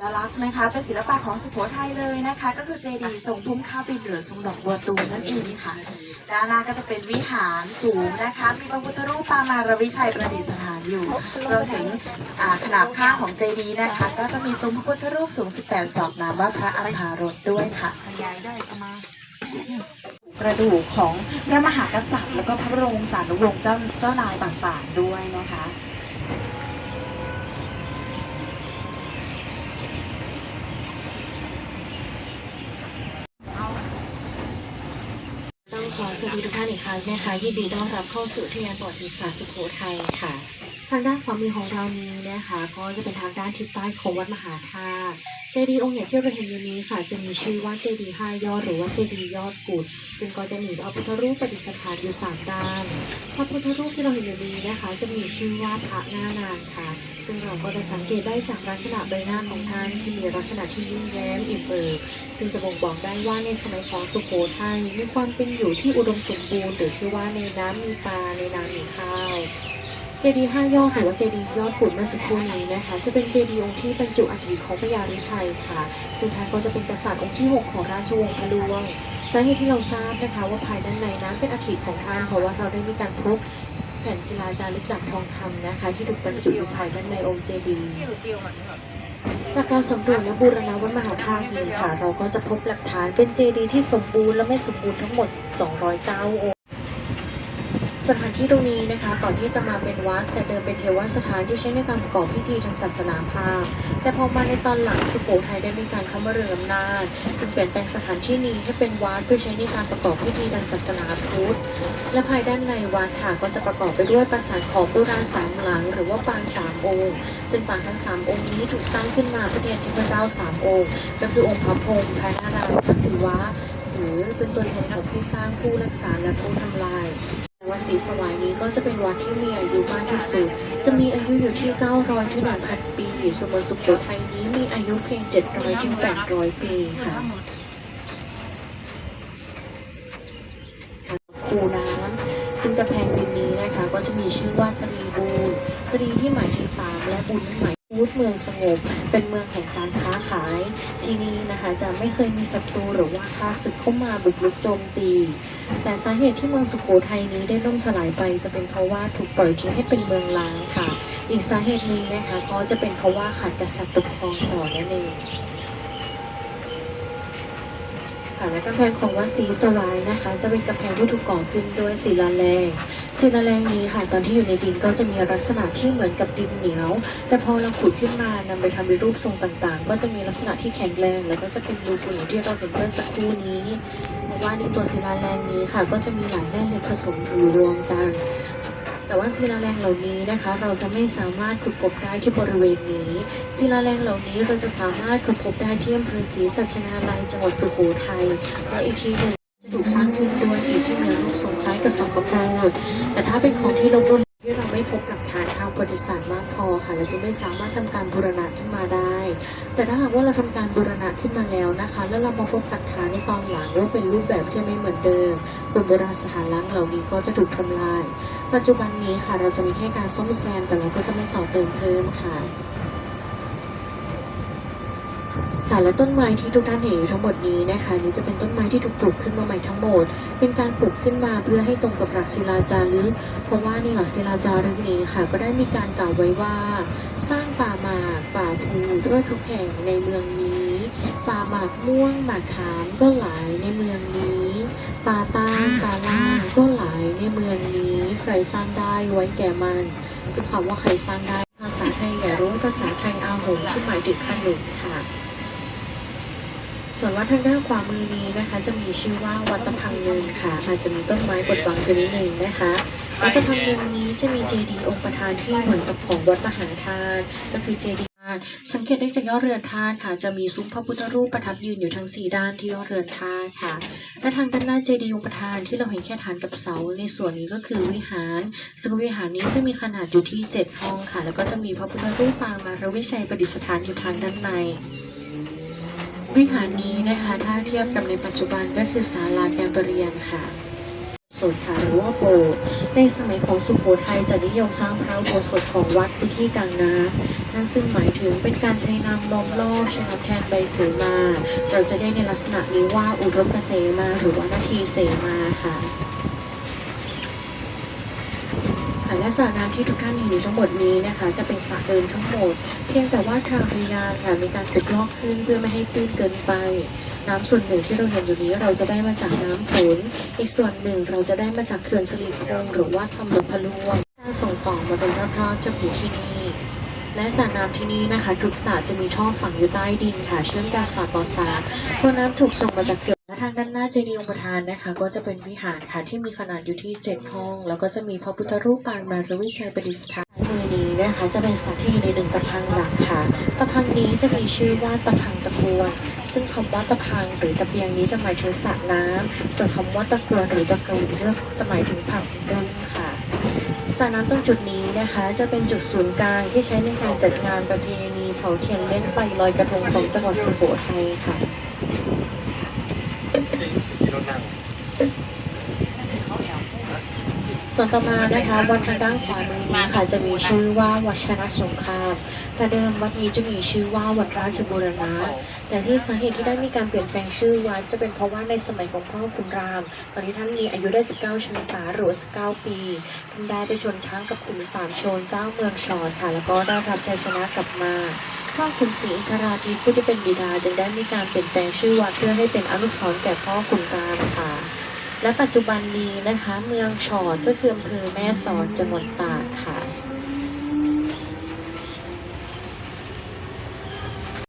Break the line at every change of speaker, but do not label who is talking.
ลักษณ์นะคะเป็นศิลปะของสุโขทัยเลยนะคะ ก็คือเจดีย์ทรงพุ่มข้าวบินหรือทรงดอกบัวตูมนั่นเองค่ะ ด้านหน้าก็จะเป็นวิหารสูงนะคะ มีพระพุทธรูปปางมารวิชัยประดิษฐานอยู่รวมถึงขนาบข้างของเจดีย์นะคะ ก็จะมีซุ้มพระพุทธรูปสูง 18 ศอกนามว่าพระอัฏฐารถด้วยค่ะ
ขยายได้ประมาณ
กระดูกของพระมหากษัตริย์ แล้วก็พระบรมวงศานุวงศ์เจ้าเจ้านายต่างๆ ด้วยนะคะ
ต้องขอ สวัสดีทุกท่านอีกครั้งนะคะยินดีต้อนรับเข้าสู่ทยานประวัติศาสตร์สุโขทัยค่ะ ทางด้านความมีของเรานี้นะคะ ก็จะเป็นทางด้านทิศใต้ของวัดมหาธาตุเจดีย์องค์ใหญ่ที่เราเห็นอยู่นี้ค่ะ จะมีชื่อว่าเจดีย์ห้ายอดหรือว่าเจดีย์ยอดกุดซึ่งก็จะมีพระพุทธรูปประดิษฐานอยู่สามด้านพระพุทธรูปที่เราเห็นอยู่นี้นะคะ จะมีชื่อว่าพระหน้านางค่ะ ซึ่งเราก็จะสังเกตได้จากลักษณะใบหน้าของท่านที่มีลักษณะที่ยิ้มแย้มอิ่มเอิบซึ่งจะบ่งบอกได้ว่าในสมัยของสุโขทัยมีความเป็นอยู่ที่อุดมสมบูรณ์หรือที่ว่าในน้ำมีปลาในน้ำมีข้าว เจดีย์ห้ายอดหรือว่าเจดีย์ยอดกุดเมื่อสักครู่นี้นะคะ จะเป็นเจดีย์องค์ที่บรรจุอัฐิของพระยาฤทัยค่ะ ซึ่งท่านก็จะเป็นกษัตริย์องค์ที่ 6 ของราชวงศ์พะลวง สาเหตุที่เราทราบนะคะว่าภายด้านในนั้นเป็นอัฐิของท่านเพราะว่าเราได้มีการพบแผ่นศิลาจารึกหลักทองคำนะคะ ที่ถูกบรรจุอยู่ภายด้านในองค์เจดีย์จากการสำรวจและบูรณะวัดมหาธาตุนี้ค่ะ เราก็จะพบหลักฐานเป็นเจดีย์ที่สมบูรณ์และไม่สมบูรณ์ทั้งหมด 209องค์ สถานที่ตรงนี้นะคะก่อนที่จะมาเป็นวัดแต่เดิมเป็นเทวสถานที่ใช้ในการประกอบพิธีทางศาสนาพราหมณ์แต่พอมาในตอนหลังสุโขทัยได้มีการเข้ามาเรืองอำนาจจึงเปลี่ยนแปลงสถานที่นี้ให้เป็นวัดเพื่อใช้ในการประกอบพิธีทางศาสนาพุทธและภายด้านในวัดค่ะก็จะประกอบไปด้วยปราสาทของโบราณสามหลัง หรือว่าปางสามองค์ ซึ่งปางทั้งสามองค์นี้ถูกสร้างขึ้นมาเพื่อแทนเทพเจ้าสามองค์ ก็คือองค์พระพรหมพระนารายณ์พระศิวะ หรือเป็นตัวแทนของผู้สร้างผู้รักษาและผู้ทำลาย วัดศรีสวายนี้ก็จะเป็นวัดที่มีอายุมากที่สุด จะมีอายุอยู่ที่ 900 ถึง 1,000 ปี ส่วนวัดสุโขทัยนี้มีอายุเพียง 700 ถึง 800 ปีค่ะคูน้ำซึ่งกำแพงดินนี้นะคะ ก็จะมีชื่อว่าตรีบูนตรีที่หมายถึงสามและบุญหมาย พุทธเมืองสงบ เป็นเมืองแห่งการค้าขาย ที่นี่นะคะจะไม่เคยมีศัตรูหรือว่าข้าศึกเข้ามาบุกรุกโจมตี แต่สาเหตุที่เมืองสุโขทัยนี้ได้ล่มสลายไป จะเป็นเพราะว่าถูกปล่อยทิ้งให้เป็นเมืองล้างค่ะ อีกสาเหตุหนึ่งนะคะก็จะเป็นเพราะว่าขาดกษัตริย์ปกครองต่อนั่นเอง ค่ะและกำแพงของวัดศรีสวายนะคะ จะเป็นกำแพงที่ถูกก่อขึ้นด้วยศิลาแรงศิลาแรงนี้ค่ะตอนที่อยู่ในดินก็จะมีลักษณะที่เหมือนกับดินเหนียว แต่พอเราขุดขึ้นมานำไปทำเป็นรูปทรงต่างๆ ก็จะมีลักษณะที่แข็งแรง แล้วก็จะเป็นรูปุยที่เราเห็นเมื่อสักครู่นี้ เพราะว่าในตัวศิลาแรงนี้ค่ะ ก็จะมีหลายแร่เหล็กผสมรวมกัน แต่ว่าศิลาแรงเหล่านี้นะคะ เราจะไม่สามารถขุดพบได้ที่บริเวณนี้ศิลาแรงเหล่านี้เราจะสามารถขุดพบได้ที่อำเภอศรีสัชนาลัยจังหวัดสุโขทัยและอีกทีหนึ่งจะถูกสร้างขึ้นด้วยอิฐที่มีรูปทรงคล้ายกับฝักข้าวโพดแต่ถ้าเป็นของที่ลบบุรี ที่เราไม่พบหลักฐานทางประวัติศาสตร์มากพอค่ะเราจะไม่สามารถทำการบูรณะขึ้นมาได้ แต่ถ้าหากว่าเราทำการบูรณะขึ้นมาแล้วนะคะ แล้วเรามาพบหลักฐานในตอนหลังว่าเป็นรูปแบบที่ไม่เหมือนเดิมกลุ่มโบราณสถานล้างเหล่านี้ก็จะถูกทำลาย ปัจจุบันนี้ค่ะเราจะมีแค่การซ่อมแซมแต่เราก็จะไม่ต่อเติมเพิ่มค่ะ ค่ะและต้นไม้ที่ทุกท่านเห็นอยู่ทั้งหมดนี้นะคะนี่จะเป็นต้นไม้ที่ถูกปลูกขึ้นมาใหม่ทั้งหมด เป็นการปลูกขึ้นมาเพื่อให้ตรงกับหลักศิลาจารึก เพราะว่าในหลักศิลาจารึกนี้ค่ะ ก็ได้มีการกล่าวไว้ว่า สร้างป่าหมากป่าภูทั่วทุกแห่งในเมืองนี้ ป่าหมากม่วงหมากขามก็หลายในเมืองนี้ ป่าตาป่าล่างก็หลายในเมืองนี้ ใครสร้างได้ไว้แก่มันซึ่งคำว่าใครสร้างได้ ภาษาไทยอย่ารู้ภาษาไทยอาหงที่หมายถึงขนุนค่ะ ส่วนวัดทางด้านขวามือนี้นะคะ จะมีชื่อว่าวัดตะพังเงินค่ะ อาจจะมีต้นไม้บดบังสักนิดหนึ่งนะคะวัดตะพังเงินนี้จะมีเจดีย์องค์ประธานที่เหมือนกับของวัดมหาธาตุก็คือเจดีย์สังเกตได้จากยอดเรือนธาตุค่ะ จะมีซุ้มพระพุทธรูปประทับยืนอยู่ทั้งสี่ด้านที่ยอดเรือนธาตุค่ะ และทางด้านหน้าเจดีย์องค์ประธานที่เราเห็นแค่ฐานกับเสาในส่วนนี้ก็คือวิหาร ซึ่งวิหารนี้จะมีขนาดอยู่ที่ 7 ห้องค่ะ แล้วก็จะมีพระพุทธรูปปางมารวิชัยประดิษฐานอยู่ทางด้านใน วิหารนี้นะคะถ้าเทียบกับในปัจจุบันก็คือศาลาการประเรียนค่ะสถค่ะหรือว่าโบสถ์ในสมัยของสุโขทัยจะนิยมสร้างพระอุโบสถของวัดไปที่กลางน้ำนั่นซึ่งหมายถึงเป็นการใช้น้ำล้อมรอบชน้ำแทนใบเสมา เราจะได้ในลักษณะนี้ว่าอุทกเสมาหรือว่านาทีเสมาค่ะ และสระน้ำที่ทุกท่านเห็นอยู่ทั้งหมดนี้นะคะ จะเป็นสระเดิมทั้งหมด เพียงแต่ว่าทางพยายามค่ะมีการขุดลอกขึ้นเพื่อไม่ให้ตื้นเกินไป น้ำส่วนหนึ่งที่เราเห็นอยู่นี้เราจะได้มาจากน้ำฝนอีกส่วนหนึ่งเราจะได้มาจากเขื่อนสลีพงหรือว่าทำลำพะลวงถ้าส่งต่อมาเป็นรอบๆจะอยู่ที่นี่และสระน้ำที่นี่นะคะ ทุกสระจะมีท่อฝังอยู่ใต้ดินค่ะ เชื่อมดาสาต่อสาเพราะน้ำถูกส่งมาจากเขื่อน ทางด้านหน้าเจดีย์องค์ประธานนะคะ ก็จะเป็นวิหารค่ะที่มีขนาดอยู่ที่ 7 ห้อง แล้วก็จะมีพระพุทธรูปปางมารวิชัยประดิษฐานมือนี้นะคะจะเป็นสัตว์ที่อยู่ในหนึ่งตะพังหลักค่ะตะพังนี้จะมีชื่อว่าตะพังตะกวนซึ่งคำว่าตะพังหรือตะเปียงนี้จะหมายถึงสระน้ำส่วนคำว่าตะกวนหรือตะกรูจะหมายถึงผักบุ้งค่ะสระน้ำตรงจุดนี้นะคะ จะเป็นจุดศูนย์กลางที่ใช้ในการจัดงานประเพณีเผาเทียนเล่นไฟลอยกระทงของจังหวัดสุโขทัยค่ะ ส่วนต่อมานะคะวัดทางด้านขวามือนี้ค่ะจะมีชื่อว่าวัดชนะสงคราม แต่เดิมวัดนี้จะมีชื่อว่าวัดราชบูรณะ แต่ที่สาเหตุที่ได้มีการเปลี่ยนแปลงชื่อวัดจะเป็นเพราะว่าในสมัยของพ่อขุนราม ตอนนี้ท่านมีอายุได้ 19ชันษาหรือ19 ปีท่านได้ไปชนช้างกับขุนสามชนเจ้าเมืองชอนค่ะ แล้วก็ได้รับชัยชนะกลับมาพ่อขุนศรีอินทราธิตผู้ที่เป็นบิดาจึงได้มีการเปลี่ยนแปลงชื่อวัดเพื่อให้เป็นอนุสรณ์แก่พ่อขุนรามค่ะ และปัจจุบันนี้นะคะ เมืองชอดก็คืออำเภอแม่สอดจังหวัดตาก